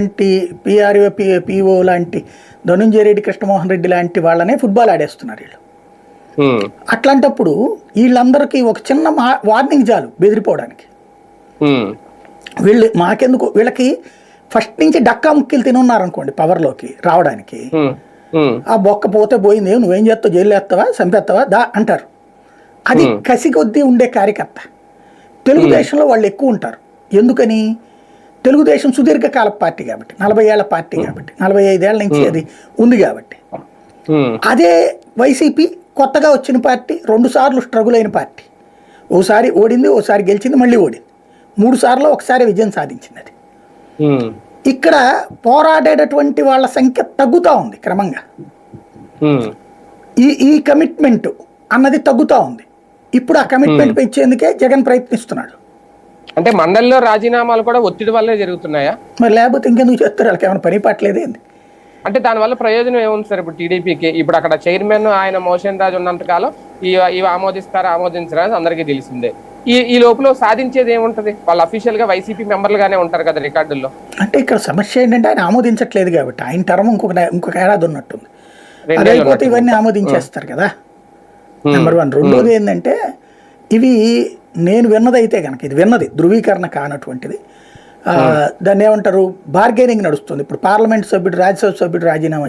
లాంటి PRO P PO లాంటి ధనుంజయ రెడ్డి కృష్ణమోహన్ రెడ్డి లాంటి వాళ్ళనే ఫుట్బాల్ ఆడేస్తున్నారు వీళ్ళు. అట్లాంటప్పుడు వీళ్ళందరికీ ఒక చిన్న మా వార్నింగ్ చాలు బెదిరిపోవడానికి. వీళ్ళు మాకెందుకు వీళ్ళకి ఫస్ట్ నుంచి డక్కా ముక్కిలు తినున్నారు అనుకోండి పవర్లోకి రావడానికి. ఆ బొక్క పోతే పోయింది నువ్వేం చేస్తావు? జైలు వేస్తావా చంపేస్తావా? దా అంటారు. అది కసి కొద్దీ ఉండే కార్యకర్త. తెలుగుదేశంలో వాళ్ళు ఎక్కువ ఉంటారు. ఎందుకని? తెలుగుదేశం సుదీర్ఘకాల పార్టీ కాబట్టి నలభై ఏళ్ళ పార్టీ కాబట్టి నలభై ఐదేళ్ళ నుంచి అది ఉంది కాబట్టి. అదే వైసీపీ కొత్తగా వచ్చిన పార్టీ రెండు సార్లు స్ట్రగుల్ అయిన పార్టీ. ఓసారి ఓడింది ఓసారి గెలిచింది మళ్ళీ ఓడింది. మూడు సార్లు ఒకసారి విజయం సాధించింది అది. ఇక్కడ పోరాడేటటువంటి వాళ్ళ సంఖ్య తగ్గుతూ ఉంది క్రమంగా. ఈ ఈ కమిట్మెంట్ అన్నది తగ్గుతూ ఉంది. ఇప్పుడు ఆ కమిట్మెంట్ పెంచేందుకే జగన్ ప్రయత్నిస్తున్నాడు. అంటే మండలిలో రాజీనామాలు కూడా ఒత్తిడి వల్లే జరుగుతున్నాయా? మరి లేకపోతే ఇంకెందుకు చేస్తారు? వాళ్ళకి ఏమైనా పని పట్టలేదేంది అంటే దానివల్ల ప్రయోజనం ఏముంది సార్ ఇప్పుడు టీడీపీకి? ఇప్పుడు అక్కడ చైర్మన్ ఆయన మోషన్ రాజు ఉన్నంత కాలం ఈ ఇవి ఆమోదిస్తారా ఆమోదించరా అని అందరికీ తెలిసిందే. ఈ ఈ లోపల సాధించేది ఏముంటది? వాళ్ళు అఫీషియల్గా వైసీపీ మెంబర్లుగానే ఉంటారు కదా రికార్డుల్లో. అంటే ఇక్కడ సమస్య ఏంటంటే ఆయన ఆమోదించట్లేదు కాబట్టి ఆయన టర్మ్ ఇంకొక ఇంకొక ఏడాది ఉన్నట్టుంది. అదైపోతే. ఇవన్నీ ఆమోదించేస్తారు కదా. నెంబర్ వన్ రెండోది ఏంటంటే ఇవి నేను విన్నదైతే కనుక ఇది విన్నది ధృవీకరణ కానటువంటిది. దాన్ని ఏమంటారు? బార్గెనింగ్ నడుస్తుంది. ఇప్పుడు పార్లమెంట్ సభ్యుడు రాజ్యసభ సభ్యుడు రాజీనామా